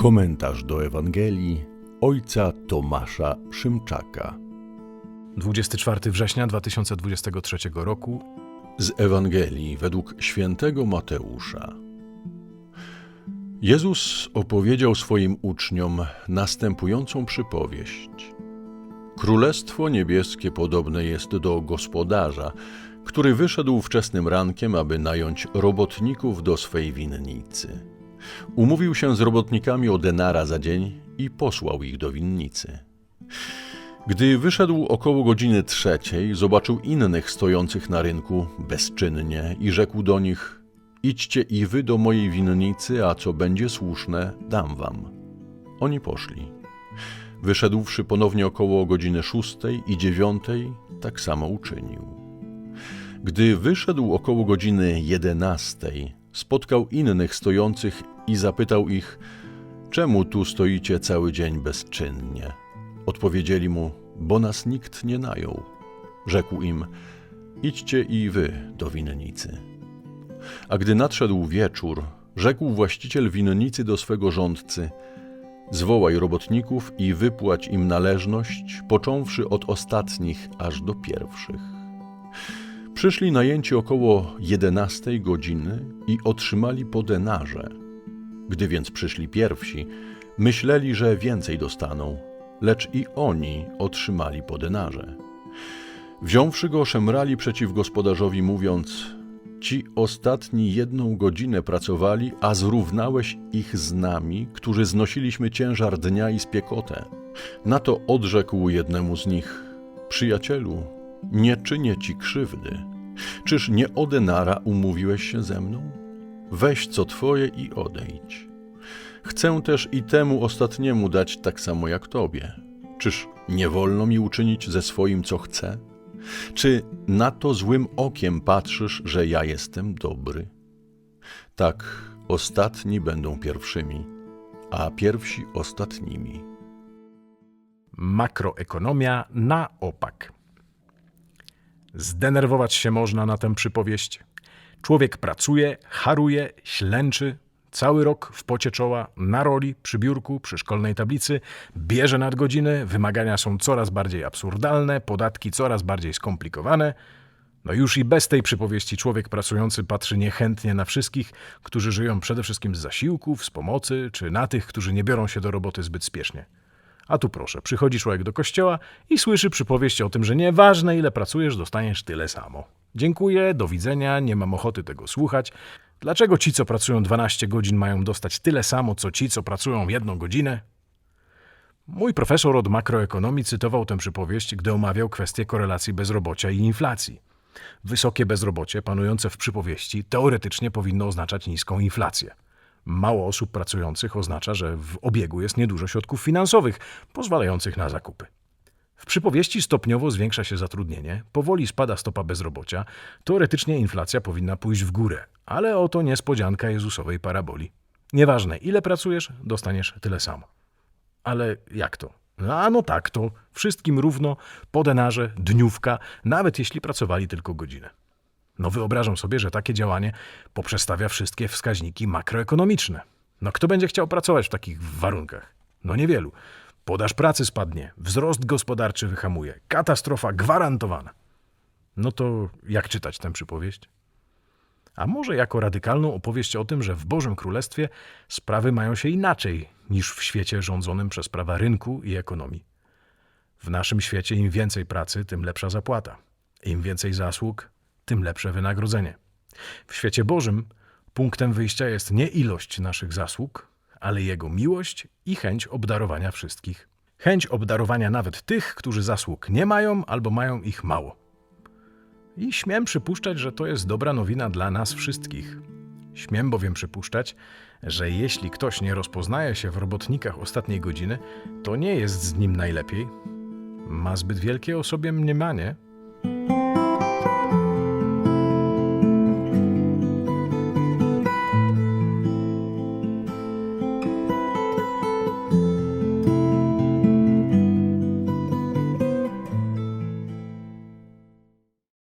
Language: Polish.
Komentarz do Ewangelii ojca Tomasza Szymczaka. 24 września 2023 roku Z Ewangelii według świętego Mateusza. Jezus opowiedział swoim uczniom następującą przypowieść. Królestwo niebieskie podobne jest do gospodarza, który wyszedł wczesnym rankiem, aby nająć robotników do swej winnicy. Umówił się z robotnikami o denara za dzień i posłał ich do winnicy. Gdy wyszedł około godziny trzeciej, zobaczył innych stojących na rynku bezczynnie i rzekł do nich: Idźcie i wy do mojej winnicy, a co będzie słuszne, dam wam. Oni poszli. Wyszedłszy ponownie około godziny szóstej i dziewiątej, tak samo uczynił. Gdy wyszedł około godziny jedenastej, spotkał innych stojących i zapytał ich: Czemu tu stoicie cały dzień bezczynnie? Odpowiedzieli mu: Bo nas nikt nie najął. Rzekł im: Idźcie i wy do winnicy. A gdy nadszedł wieczór, rzekł właściciel winnicy do swego rządcy: Zwołaj robotników i wypłać im należność, począwszy od ostatnich aż do pierwszych. Przyszli najęci około jedenastej godziny i otrzymali po denarze. Gdy więc przyszli pierwsi, myśleli, że więcej dostaną, lecz i oni otrzymali po denarze. Wziąwszy go, szemrali przeciw gospodarzowi, mówiąc: Ci ostatni jedną godzinę pracowali, a zrównałeś ich z nami, którzy znosiliśmy ciężar dnia i spiekotę. Na to odrzekł jednemu z nich: Przyjacielu, nie czynię ci krzywdy. Czyż nie o denara umówiłeś się ze mną? Weź co twoje i odejdź. Chcę też i temu ostatniemu dać tak samo jak tobie. Czyż nie wolno mi uczynić ze swoim, co chcę? Czy na to złym okiem patrzysz, że ja jestem dobry? Tak, ostatni będą pierwszymi, a pierwsi ostatnimi. makroekonomia na opak. Zdenerwować się można na tę przypowieść. Człowiek pracuje, haruje, ślęczy, cały rok w pocie czoła, na roli, przy biurku, przy szkolnej tablicy, bierze nadgodziny, wymagania są coraz bardziej absurdalne, podatki coraz bardziej skomplikowane. No już i bez tej przypowieści człowiek pracujący patrzy niechętnie na wszystkich, którzy żyją przede wszystkim z zasiłków, z pomocy, czy na tych, którzy nie biorą się do roboty zbyt spiesznie. A tu proszę, przychodzi człowiek do kościoła i słyszy przypowieść o tym, że nieważne ile pracujesz, dostaniesz tyle samo. Dziękuję, do widzenia, nie mam ochoty tego słuchać. Dlaczego ci, co pracują 12 godzin, mają dostać tyle samo, co ci, co pracują jedną godzinę? Mój profesor od makroekonomii cytował tę przypowieść, gdy omawiał kwestię korelacji bezrobocia i inflacji. Wysokie bezrobocie panujące w przypowieści teoretycznie powinno oznaczać niską inflację. Mało osób pracujących oznacza, że w obiegu jest niedużo środków finansowych pozwalających na zakupy. W przypowieści stopniowo zwiększa się zatrudnienie, powoli spada stopa bezrobocia, teoretycznie inflacja powinna pójść w górę, ale oto niespodzianka Jezusowej paraboli. Nieważne ile pracujesz, dostaniesz tyle samo. Ale jak to? A no tak to, wszystkim równo, po denarze, dniówka, nawet jeśli pracowali tylko godzinę. No wyobrażam sobie, że takie działanie poprzestawia wszystkie wskaźniki makroekonomiczne. No kto będzie chciał pracować w takich warunkach? No niewielu. Podaż pracy spadnie, wzrost gospodarczy wyhamuje, katastrofa gwarantowana. No to jak czytać tę przypowieść? A może jako radykalną opowieść o tym, że w Bożym Królestwie sprawy mają się inaczej niż w świecie rządzonym przez prawa rynku i ekonomii. W naszym świecie im więcej pracy, tym lepsza zapłata. Im więcej zasług, tym lepsze wynagrodzenie. W świecie Bożym punktem wyjścia jest nie ilość naszych zasług, ale Jego miłość i chęć obdarowania wszystkich. Chęć obdarowania nawet tych, którzy zasług nie mają albo mają ich mało. I śmiem przypuszczać, że to jest dobra nowina dla nas wszystkich. Śmiem bowiem przypuszczać, że jeśli ktoś nie rozpoznaje się w robotnikach ostatniej godziny, to nie jest z nim najlepiej. Ma zbyt wielkie o sobie mniemanie,